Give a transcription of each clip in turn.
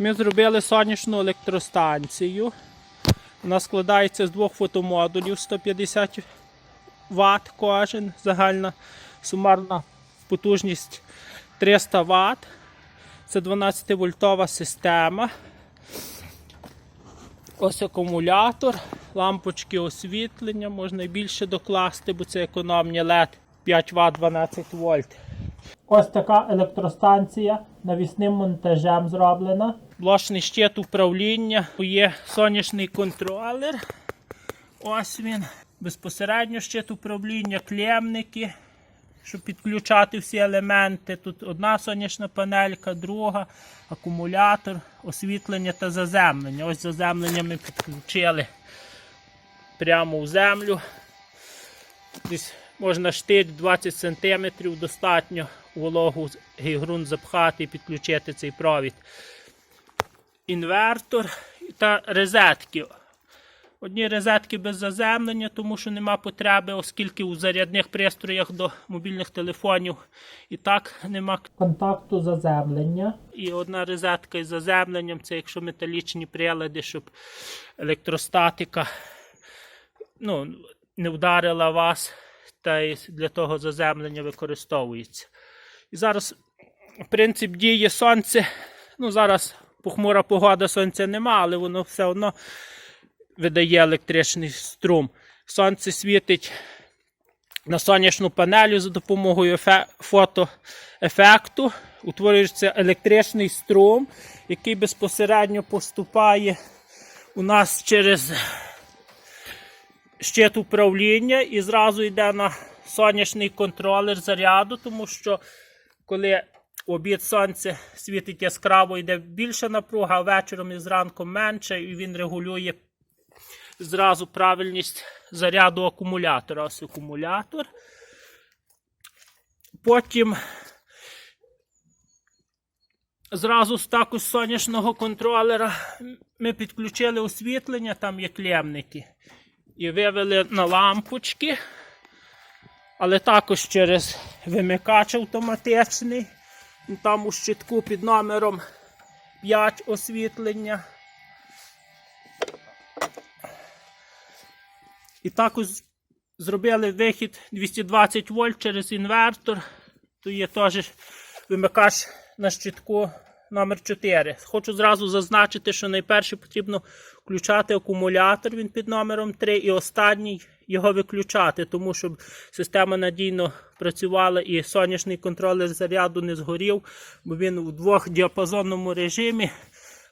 Ми зробили сонячну електростанцію. Вона складається з двох фотомодулів 150 Вт кожен. Загальна сумарна потужність 300 Вт. Це 12-вольтова система. Ось акумулятор, лампочки освітлення, можна більше докласти, бо це економні LED 5 Вт 12 вольт. Ось така електростанція навісним монтажем зроблена. Блочний щит управління, є сонячний контролер. Ось він. Безпосередньо щит управління, клемники, щоб підключати всі елементи. Тут одна сонячна панелька, друга, акумулятор, освітлення та заземлення. Ось заземлення ми підключили прямо в землю. Десь можна штиль 20 см, достатньо вологу ґрунт запхати і підключити цей провід. Інвертор та розетки. Одні розетки без заземлення, тому що нема потреби, оскільки у зарядних пристроях до мобільних телефонів і так нема контакту заземлення. І одна розетка із заземленням це якщо металічні прилади, щоб електростатика ну, не вдарила вас, та й для того заземлення використовується. І зараз принцип дії сонце. Ну, зараз похмура погода, сонця нема, але воно все одно видає електричний струм. Сонце світить на сонячну панелю за допомогою ефе- фотоефекту. Утворюється електричний струм, який безпосередньо поступає у нас через щит управління і зразу йде на сонячний контролер заряду, тому що коли обід сонце світить яскраво, йде більша напруга, а вечором і зранку менше, і він регулює зразу правильність заряду акумулятора. Ось акумулятор. Потім зразу з також сонячного контролера ми підключили освітлення, там є клемники. І вивели на лампочки, але також через вимикач автоматичний. Там у щитку під номером 5 освітлення. І також зробили вихід 220 вольт через інвертор. Тут є теж вимикач на щитку номер 4. Хочу зразу зазначити, що найперше потрібно включати акумулятор він під номером 3 і останній його виключати, тому щоб система надійно працювала і сонячний контролер заряду не згорів, бо він у двохдіапазонному режимі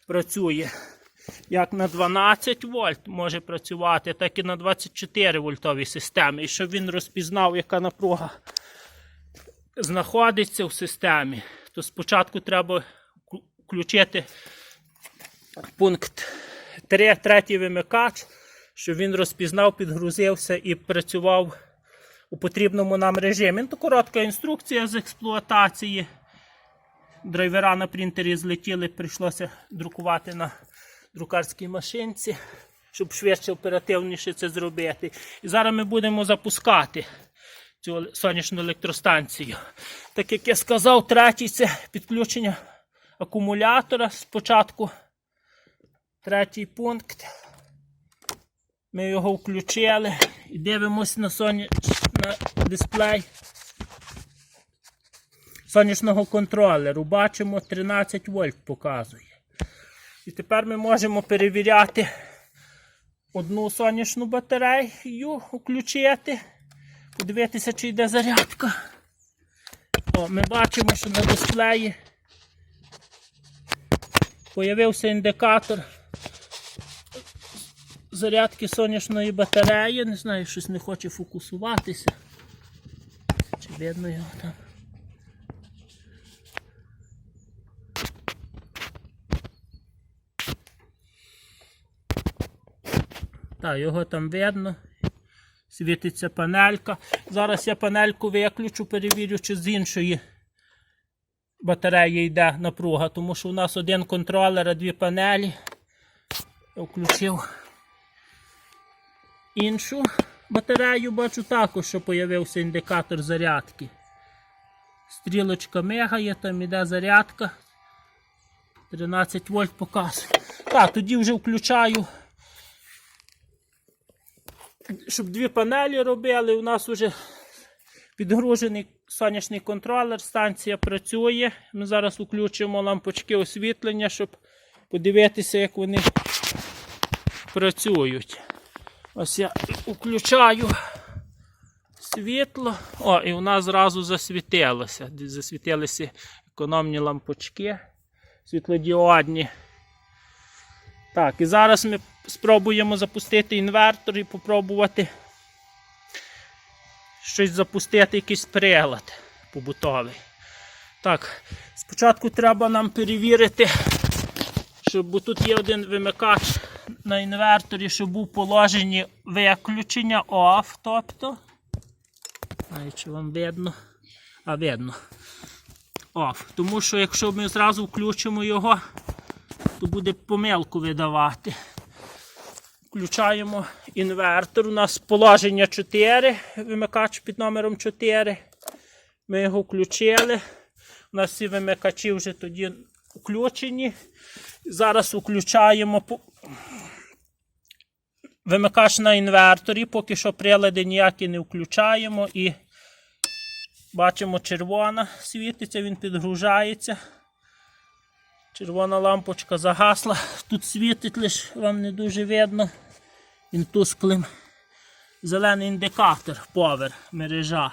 працює. Як на 12 вольт може працювати, так і на 24 вольтовій системі. І щоб він розпізнав, яка напруга знаходиться в системі, то спочатку треба включити пункт 3, третій вимикач, щоб він розпізнав, підгрузився і працював у потрібному нам режимі. Ну, коротка інструкція з експлуатації. Драйвера на принтері злетіли, прийшлося друкувати на друкарській машинці, щоб швидше, оперативніше це зробити. І зараз ми будемо запускати цю сонячну електростанцію. Так як я сказав, третій це підключення акумулятора спочатку. Третій пункт. Ми його включили і дивимося на, соня... на дисплей сонячного контролеру. Бачимо 13 вольт показує. І тепер ми можемо перевіряти одну сонячну батарею, включити, подивитися, чи йде зарядка. О, ми бачимо, що на дисплеї появився індикатор зарядки сонячної батареї. Не знаю, щось не хоче фокусуватися. Чи видно його там? Так, його там видно. Світиться панелька. Зараз я панельку виключу, перевірю, чи з іншої батареї йде напруга, тому що у нас один контролер, а дві панелі. Я включив іншу батарею, бачу також, що з'явився індикатор зарядки. Стрілочка мигає, там іде зарядка. 13 вольт показує. Так, тоді вже включаю. Щоб дві панелі робили, у нас вже підгружений сонячний контролер, станція працює. Ми зараз включимо лампочки освітлення, щоб подивитися, як вони працюють. Ось я включаю світло. О, і у нас зразу засвітилося. Засвітилися економні лампочки світлодіодні. Так, і зараз ми спробуємо запустити інвертор і попробувати щось запустити, якийсь прилад побутовий. Так, спочатку треба нам перевірити, щоб тут є один вимикач на інверторі, щоб був положенні виключення OFF, тобто. Знаю, чи вам видно. А видно. Off. Тому що якщо ми зразу включимо його, то буде помилку видавати. Включаємо інвертор. У нас положення 4, вимикач під номером 4. Ми його включили. У нас всі вимикачі вже тоді включені. Зараз включаємо вимикач на інверторі, поки що прилади ніякі не включаємо і бачимо червона світиться, він підгружається. Червона лампочка загасла. Тут світить лише вам не дуже видно. Він тусклим. Зелений індикатор повер мережа.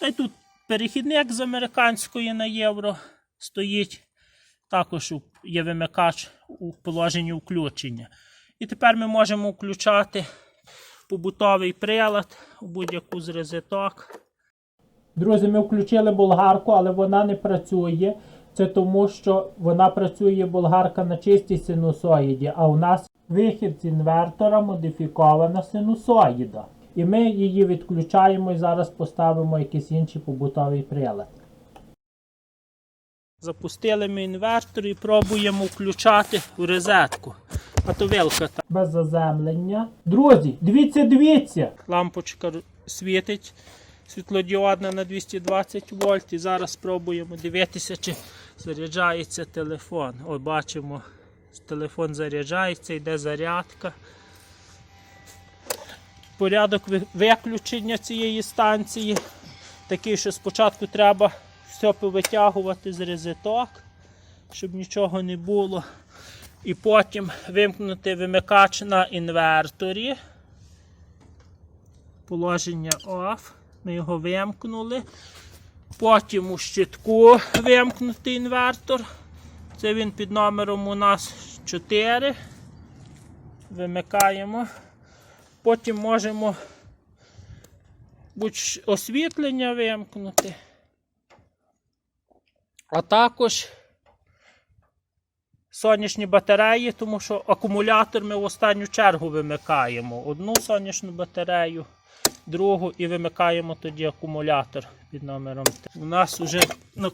Та й тут перехідник з американської на євро стоїть. Також є вимикач у положенні включення. І тепер ми можемо включати побутовий прилад у будь-яку з розеток. Друзі, ми включили болгарку, але вона не працює. Це тому, що вона працює болгарка на чистій синусоїді, а у нас вихід з інвертора модифікована синусоїда. І ми її відключаємо і зараз поставимо якийсь інший побутовий прилад. Запустили ми інвертор і пробуємо включати у розетку. А то вилка та. Без заземлення. Друзі, дивіться, дивіться! Лампочка світить світлодіодна на 220 вольт. І зараз спробуємо дивитися, чи заряджається телефон. О, бачимо, телефон заряджається, йде зарядка. Порядок виключення цієї станції такий, що спочатку треба все повитягувати з резеток, щоб нічого не було. І потім вимкнути вимикач на інверторі. Положення OFF. Ми його вимкнули. Потім у щитку вимкнути інвертор. Це він під номером у нас 4. Вимикаємо. Потім можемо будь освітлення вимкнути. А також сонячні батареї, тому що акумулятор ми в останню чергу вимикаємо. Одну сонячну батарею, другу і вимикаємо тоді акумулятор під номером 3. У нас вже на,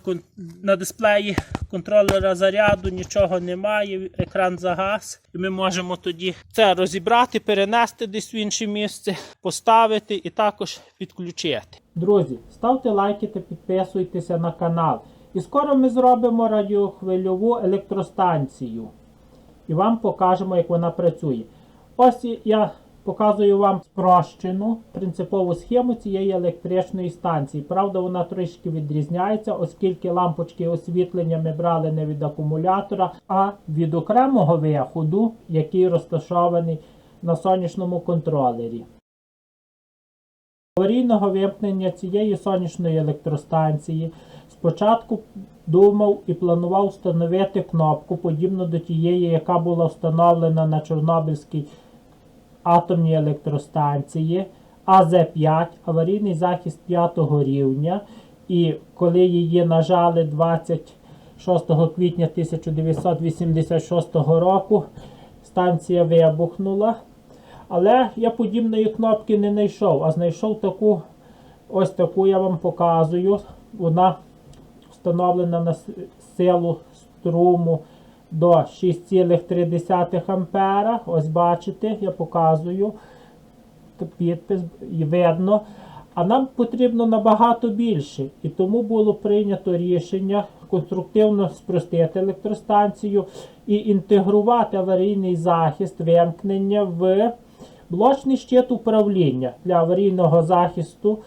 на дисплеї контролера заряду нічого немає, екран загас. І ми можемо тоді це розібрати, перенести десь в інше місце, поставити і також підключити. Друзі, ставте лайки та підписуйтеся на канал. І скоро ми зробимо радіохвильову електростанцію. І вам покажемо, як вона працює. Ось я показую вам спрощену принципову схему цієї електричної станції. Правда, вона трішки відрізняється, оскільки лампочки освітлення ми брали не від акумулятора, а від окремого виходу, який розташований на сонячному контролері. Аварійного вимкнення цієї сонячної електростанції спочатку думав і планував встановити кнопку, подібну до тієї, яка була встановлена на Чорнобильській атомній електростанції АЗ-5, аварійний захист 5 рівня. І коли її нажали 26 квітня 1986 року, станція вибухнула. Але я подібної кнопки не знайшов, а знайшов таку, ось таку я вам показую. Вона встановлена на силу струму до 6,3 ампера. Ось бачите, я показую. Підпис видно. А нам потрібно набагато більше. І тому було прийнято рішення конструктивно спростити електростанцію і інтегрувати аварійний захист вимкнення в блочний щит управління для аварійного захисту.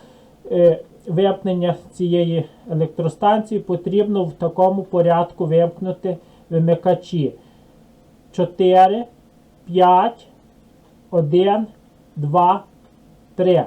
Е, Вимкнення цієї електростанції потрібно в такому порядку вимкнути вимикачі 4, 5, 1, 2, 3.